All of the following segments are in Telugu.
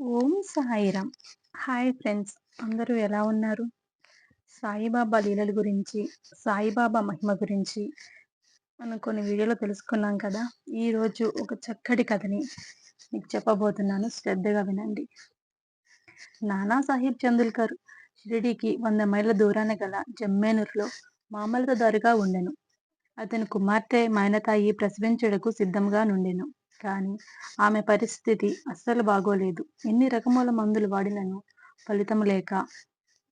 ఓం సాయిరామ్ హాయ్ ఫ్రెండ్స్ అందరూ ఎలా ఉన్నారు? సాయిబాబా లీలల గురించి సాయిబాబా మహిమ గురించి మనం కొన్ని వీడియోలో తెలుసుకున్నాం కదా? ఈరోజు ఒక చక్కటి కథని మీకు చెప్పబోతున్నాను. శ్రద్ధగా వినండి. నానా సాహిబ్ చందుల్కర్ షిరిడీకి వంద మైళ్ళ దూరాన గల జమ్మేనూరులో మామలతదారుగా ఉండెను. అతని కుమార్తె మైనతాయి ప్రసవించుటకు సిద్ధంగా నుండెను. కానీ ఆమె పరిస్థితి అస్సలు బాగోలేదు. ఎన్ని రకముల మందులు వాడినను ఫలితం లేక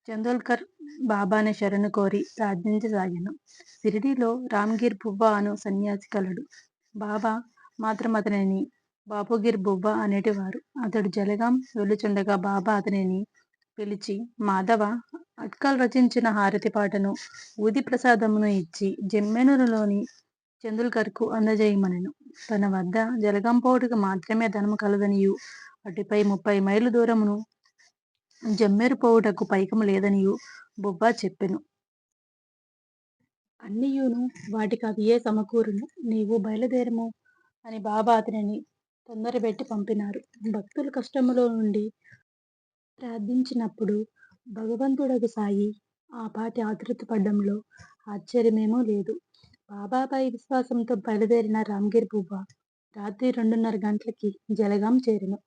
చందోల్కర్ బాబాని శరణు కోరి ప్రార్థించసాగాను. సిరిడిలో రామ్గిర్ బువ్వ అను సన్యాసి కలడు. బాబా మాత్రం అతనిని బాపుగిర్ బువ్వ అనేటివారు. అతడు జలగాం వెళ్ళుచుండగా బాబా అతనిని పిలిచి మాధవ అట్కల్ రచించిన హారతి పాటను ఊది ప్రసాదమును ఇచ్చి జమ్మెనూరులోని చందుల్కర్కు అందజేయమనను. తన వద్ద జలగంపోటుకు మాత్రమే ధనము కలదనియు. అటుపై ముప్పై మైలు దూరమును జమ్మేరు పోవుటకు పైకము లేదనియు బొబ్బా చెప్పెను. అన్నియును వాటికి అవి ఏ సమకూరును? నీవు బయలుదేరము అని బాబా అతనిని తొందరబెట్టి పంపినారు. భక్తుల కష్టములో నుండి ప్రార్థించినప్పుడు భగవంతుడకు సాయి ఆ పాటి ఆతృత పడ్డంలో ఆశ్చర్యమేమో లేదు. బాబాపై విశ్వాసంతో బయలుదేరిన రామ్గిర్ బువ్వ రాత్రి రెండున్నర గంటలకి జలగాం చేరెను.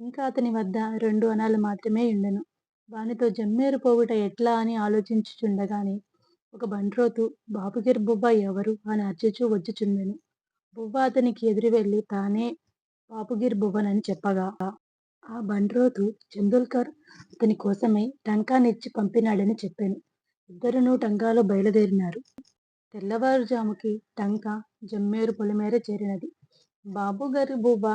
ఇంకా అతని వద్ద రెండు అనాలు మాత్రమే ఉండెను వానితో జమ్మేరు పోవుట ఎట్లా అని ఆలోచించుచుండగానే ఒక బండ్రోతు బాబుగిర్ బువ్వ ఎవరు అని అర్చుచూ వచ్చుచుండెను. బువ్వ అతనికి ఎదురు వెళ్ళి తానే బాపుగిర్ బువ్వనని చెప్పగా ఆ బండ్రోతు చందుల్కర్ అతని కోసమై టంకానిచ్చి పంపినాడని చెప్పాను. ఇద్దరునూ టంకాలో బయలుదేరినారు. తెల్లవారుజాముకి టంకా జమ్మేరు పొలిమేర చేరినది. బాబుగారి బువ్వ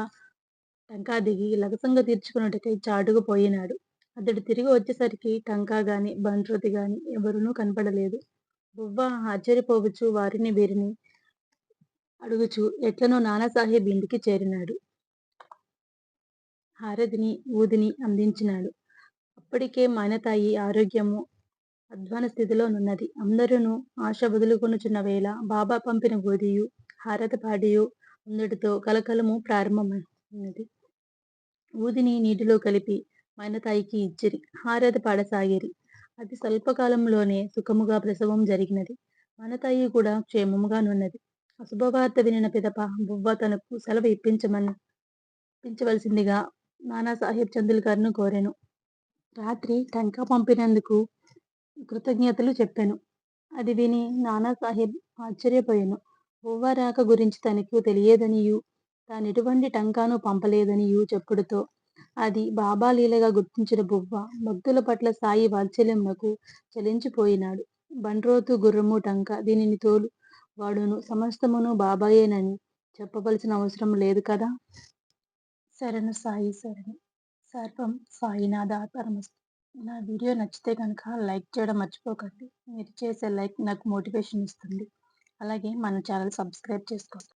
టంకా దిగి లగసంగ తీర్చుకున్నట్టుకై చాటుకు పోయినాడు. అతడు తిరిగి వచ్చేసరికి టంకా గాని బండ్రోతి గాని ఎవరునూ కనపడలేదు. బువ్వ ఆశ్చర్యపోవచ్చు వారిని వీరిని అడుగుచు ఎట్లనో నానాసాహెబ్ ఇంటికి చేరినాడు. హారతిని ఊదిని అందించినాడు. అప్పటికే మానతాయి ఆరోగ్యము అధ్వాన స్థితిలో నున్నది. అందరూ ఆశ వదులుకొనుచున్న వేళ బాబా పంపిన గోధియు హారతి పాడియు ఉందటితో కలకలము ప్రారంభమైనది. ఊదిని నీటిలో కలిపి మైనతాయికి ఇచ్చిరి. హారతి పాడసాగిరి. అతి స్వల్పకాలంలోనే సుఖముగా ప్రసవం జరిగినది. మనతాయి కూడా క్షేమముగా నున్నది. అశుభవార్త వినిన పిదప బువ్వ తనకు సెలవు ఇప్పించమని ఇప్పించవలసిందిగా నానాసాహెబ్ గారిను కోరాను. రాత్రి టంకా పంపినందుకు కృతజ్ఞతలు చెప్పాను. అది విని నానాసాహెబ్ ఆశ్చర్యపోయాను. బువ్వ రాక గురించి తనకు తెలియదనియు తానెటువంటి టంకాను పంపలేదనియు చెప్పుడుతో అది బాబా లీలగా గుర్తించిన బువ్వ భక్తుల పట్ల సాయి వాత్సల్యమునకు చలించిపోయినాడు. బండ్రోతు గుర్రము టంక దీనిని తోలు వాడును. సమస్తమును బాబాయేనని చెప్పవలసిన అవసరం లేదు కదా? శరణు సాయి శరణు. సర్వం సాయినాథ పరమస్తు. నా వీడియో నచ్చితే కనుక లైక్ చేయడం మర్చిపోకండి. మీరు చేసే లైక్ నాకు మోటివేషన్ ఇస్తుంది. అలాగే మన ఛానల్ సబ్స్క్రైబ్ చేసుకోండి.